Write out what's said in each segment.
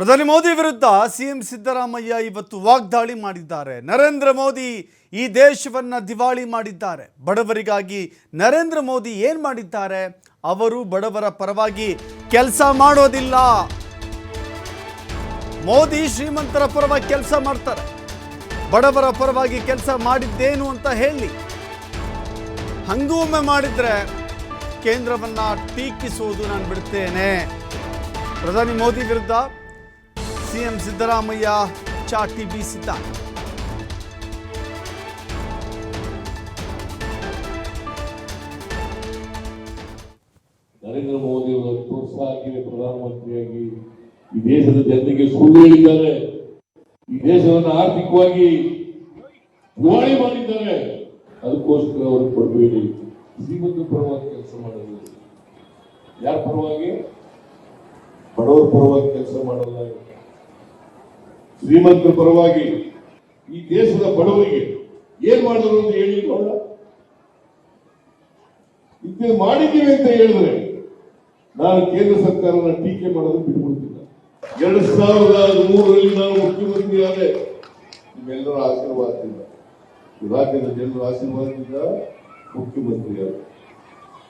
ಪ್ರಧಾನಿ ಮೋದಿ ವಿರುದ್ಧ ಸಿಎಂ ಸಿದ್ದರಾಮಯ್ಯ ಇವತ್ತು ವಾಗ್ದಾಳಿ ಮಾಡಿದ್ದಾರೆ. ನರೇಂದ್ರ ಮೋದಿ ಈ ದೇಶವನ್ನ ದಿವಾಳಿ ಮಾಡಿದ್ದಾರೆ. ಬಡವರಿಗಾಗಿ ನರೇಂದ್ರ ಮೋದಿ ಏನು ಮಾಡಿದ್ದಾರೆ? ಅವರು ಬಡವರ ಪರವಾಗಿ ಕೆಲಸ ಮಾಡೋದಿಲ್ಲ. ಮೋದಿ ಶ್ರೀಮಂತರ ಪರವಾಗಿ ಕೆಲಸ ಮಾಡ್ತಾರೆ. ಬಡವರ ಪರವಾಗಿ ಕೆಲಸ ಮಾಡಿದ್ದೇನು ಅಂತ ಹೇಳಿ. ಹಂಗೂ ಒಮ್ಮೆ ಮಾಡಿದ್ರೆ ಕೇಂದ್ರವನ್ನ ಟೀಕಿಸುವುದು ನಾನು ಬಿಡ್ತೇನೆ. ಪ್ರಧಾನಿ ಮೋದಿ ವಿರುದ್ಧ ಸಿಎಂ ಸಿದ್ದರಾಮಯ್ಯ, ಚಾಟಿ ಬೀಸಿದ್ದಾರೆ ನರೇಂದ್ರ ಮೋದಿ ಅವರು ಪ್ರೋತ್ಸಾಹ ಆಗಿದೆ, ಪ್ರಧಾನಮಂತ್ರಿಯಾಗಿ. ಈ ದೇಶದ ಜನರಿಗೆ ಸುಳ್ಳು ಹೇಳಿದ್ದಾರೆ. ಈ ದೇಶವನ್ನು ಆರ್ಥಿಕವಾಗಿ ದಿವಾಳಿ ಮಾಡಿದ್ದಾರೆ. ಅದಕ್ಕೋಸ್ಕರ ಅವರು ಕೊಡಬೇಡಿ ಶ್ರೀಮಂತ ಪರವಾಗಿ ಕೆಲಸ ಮಾಡೋದು ಯಾರ ಪರವಾಗಿ? ಬಡವರ ಪರವಾಗಿ ಕೆಲಸ ಮಾಡಲ್ಲ ಶ್ರೀಮಂತರ ಪರವಾಗಿ ಈ ದೇಶದ ಬಡವರಿಗೆ ಏನ್ ಮಾಡಿದ್ರು ಅಂತ ಹೇಳಿ ನೋಡೋಣ ಮಾಡಿದ್ದೀವಿ ಅಂತ ಹೇಳಿದ್ರೆ ನಾನು ಕೇಂದ್ರ ಸರ್ಕಾರನ ಟೀಕೆ ಮಾಡೋದಕ್ಕೆ ಬಿಟ್ಬಿಡ್ತಿಲ್ಲ ಎರಡ್ ಸಾವಿರದ ಮೂರರಲ್ಲಿ ನಾನು ಮುಖ್ಯಮಂತ್ರಿ ಆದೆ. ನಿಮ್ಮೆಲ್ಲರ ಆಶೀರ್ವಾದದಿಂದ ರಾಜ್ಯದ ಜನರ ಆಶೀರ್ವಾದದಿಂದ ಮುಖ್ಯಮಂತ್ರಿ ಆದ.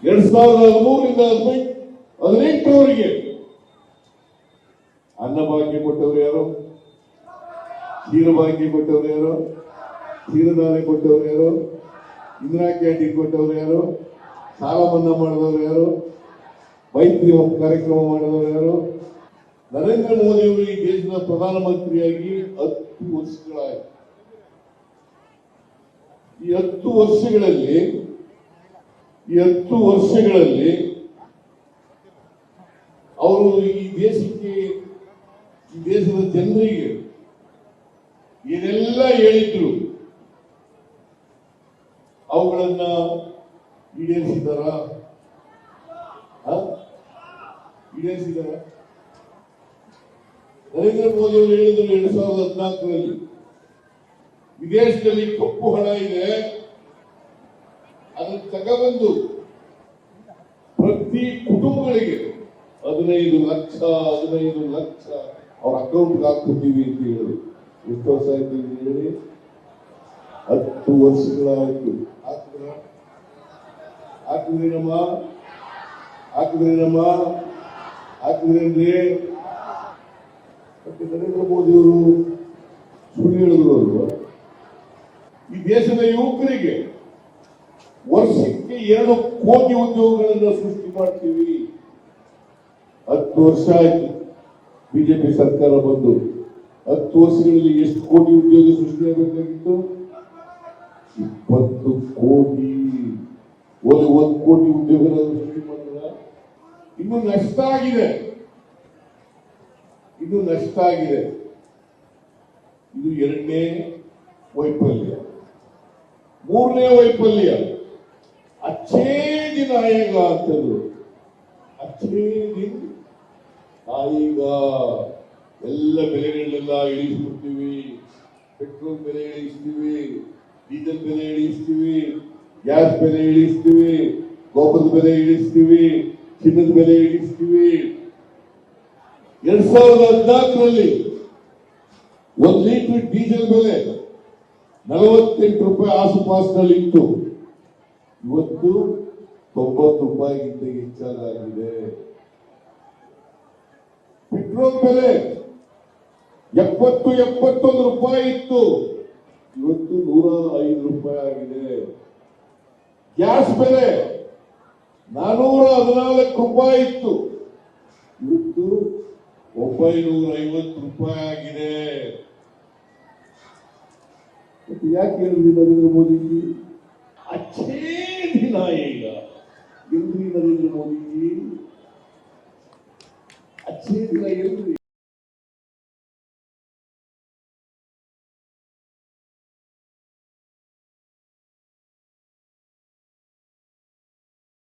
ಎರಡ್ ಸಾವಿರದ ಹದಿಮೂರರಿಂದ ಹದಿನೈದು, ಹದಿನೆಂಟರವರೆಗೆ ಅನ್ನಭಾಗ್ಯ ಕೊಟ್ಟವರು ಯಾರು? ಕ್ಷೀರಭಾಗ್ಯ ಕೊಟ್ಟವ್ರು ಯಾರು? ಕ್ಷೀರಧಾರೆ ಕೊಟ್ಟವ್ರು ಯಾರು? ಇಂದಿರಾ ಕ್ಯಾಂಟೀನ್ ಕೊಟ್ಟವರು ಯಾರು? ಸಾಲ ಮನ್ನಾ ಮಾಡಿದವರು ಯಾರು? ಮೈತ್ರಿ ಕಾರ್ಯಕ್ರಮ ಮಾಡಿದವರು ಯಾರು? ನರೇಂದ್ರ ಮೋದಿ ಅವರಿಗೆ ದೇಶದ ಪ್ರಧಾನಮಂತ್ರಿಯಾಗಿ ಹತ್ತು ವರ್ಷಗಳಾಯಿತು. ಈ ಹತ್ತು ವರ್ಷಗಳಲ್ಲಿ, ಈ ಹತ್ತು ವರ್ಷಗಳಲ್ಲಿ ಅವರು ಈ ದೇಶಕ್ಕೆ, ಈ ದೇಶದ ಜನರಿಗೆ ಏನೆಲ್ಲ ಹೇಳಿದ್ರು. ಅವುಗಳನ್ನ ಈಡೇರಿಸಿದಾರ ಈಡೇರಿಸಿದಾರ ನರೇಂದ್ರ ಮೋದಿ ಅವರು ಹೇಳಿದ್ರು ಎರಡ್ ಸಾವಿರದ ಹದಿನಾಲ್ಕರಲ್ಲಿ. ವಿದೇಶದಲ್ಲಿ ಕಪ್ಪು ಹಣ ಇದೆ. ಅದನ್ನು ತಗೊಬಂದು ಪ್ರತಿ ಕುಟುಂಬಗಳಿಗೆ ಹದಿನೈದು ಲಕ್ಷ ಹದಿನೈದು ಲಕ್ಷ ಅವ್ರ ಅಕೌಂಟ್ಗೆ ಹಾಕ್ಕೊತೀವಿ ಅಂತ ಹೇಳಿದ್ರು. ಆಯ್ತು ಇದು ಹೇಳಿ. ಹತ್ತು ವರ್ಷಗಳಾಯ್ತು. ಹಾಕಿದ್ರ? ಹಾಕಿದ್ರೇನಮ್ಮ? ಹಾಕಿದ್ರೇನಮ್ಮ? ಹಾಕಿದ್ರೇನ್ರಿ? ಮತ್ತೆ ನರೇಂದ್ರ ಮೋದಿ ಅವರು ಸುಳ್ಳು ಹೇಳಿದ್ರು ಅಲ್ವಾ? ಈ ದೇಶದ ಯುವಕರಿಗೆ ವರ್ಷಕ್ಕೆ ಎರಡು ಕೋಟಿ ಉದ್ಯೋಗಗಳನ್ನು ಸೃಷ್ಟಿ ಮಾಡ್ತೀವಿ. ಹತ್ತು ವರ್ಷ ಆಯ್ತು. ಬಿಜೆಪಿ ಸರ್ಕಾರ ಬಂದು. ಹತ್ತು ವರ್ಷಗಳಲ್ಲಿ ಎಷ್ಟು ಕೋಟಿ ಉದ್ಯೋಗ ಸೃಷ್ಟಿಯಾಗಬೇಕಾಗಿತ್ತು ಇಪ್ಪತ್ತು ಕೋಟಿ. ಒಂದು ಒಂದು ಕೋಟಿ ಉದ್ಯೋಗ ಸೃಷ್ಟಿ ಮಾಡಿದ ಇನ್ನು ನಷ್ಟ ಆಗಿದೆ. ಇದು ನಷ್ಟ ಆಗಿದೆ. ಇದು ಎರಡನೇ ವೈಫಲ್ಯ. ಮೂರನೇ ವೈಫಲ್ಯ. ಅಚ್ಚೇ ದಿನ ಆಯೋಗ ಅಂತಂದ್ರು. ಅಚ್ಚೇ ದಿನ ಆಯೋಗ. ಎಲ್ಲ ಬೆಲೆಗಳನ್ನೆಲ್ಲ ಇಳಿಸ್ಬಿಡ್ತೀವಿ. ಪೆಟ್ರೋಲ್ ಬೆಲೆ ಇಳಿಸ್ತೀವಿ, ಡೀಸೆಲ್ ಬೆಲೆ ಇಳಿಸ್ತೀವಿ, ಗ್ಯಾಸ್ ಬೆಲೆ ಇಳಿಸ್ತೀವಿ ಗೊಬ್ಬರದ ಬೆಲೆ ಇಳಿಸ್ತೀವಿ, ಚಿನ್ನದ ಬೆಲೆ ಇಳಿಸ್ತೀವಿ. ಎರಡ್ ಸಾವಿರದ ಹದಿನಾಲ್ಕರಲ್ಲಿ ಒಂದ್ ಲೀಟರ್ ಡೀಸೆಲ್ ಬೆಲೆ ನಲವತ್ತೆಂಟು ರೂಪಾಯಿ ಆಸುಪಾಸಿನಲ್ಲಿ ಇತ್ತು. ಇವತ್ತು ತೊಂಬತ್ತು ರೂಪಾಯಿಗಿಂತ ಹೆಚ್ಚಾಗಿದೆ ಪೆಟ್ರೋಲ್ ಬೆಲೆ ಎಪ್ಪತ್ತು, ಎಪ್ಪತ್ತೊಂದು ರೂಪಾಯಿ ಇತ್ತು. ಇವತ್ತು ನೂರ ಐದು ರೂಪಾಯಿ ಆಗಿದೆ. ಗ್ಯಾಸ್ ಬೆಲೆ ನಾನೂರ, ಹದಿನಾಲ್ಕು ರೂಪಾಯಿ ಇತ್ತು. ಇವತ್ತು ಒಂಬೈನೂರ ಐವತ್ತು ರೂಪಾಯಿ ಆಗಿದೆ. ಯಾಕೆ ಹೇಳಿದ್ರಿ ನರೇಂದ್ರ ಮೋದಿಜಿ? ಅಚ್ಚೇ ದಿನ ಈಗ. ಎಲ್ರಿ ನರೇಂದ್ರ ಮೋದಿಜಿ. ಅಚ್ಚೇ ದಿನ ಎಲ್ರಿ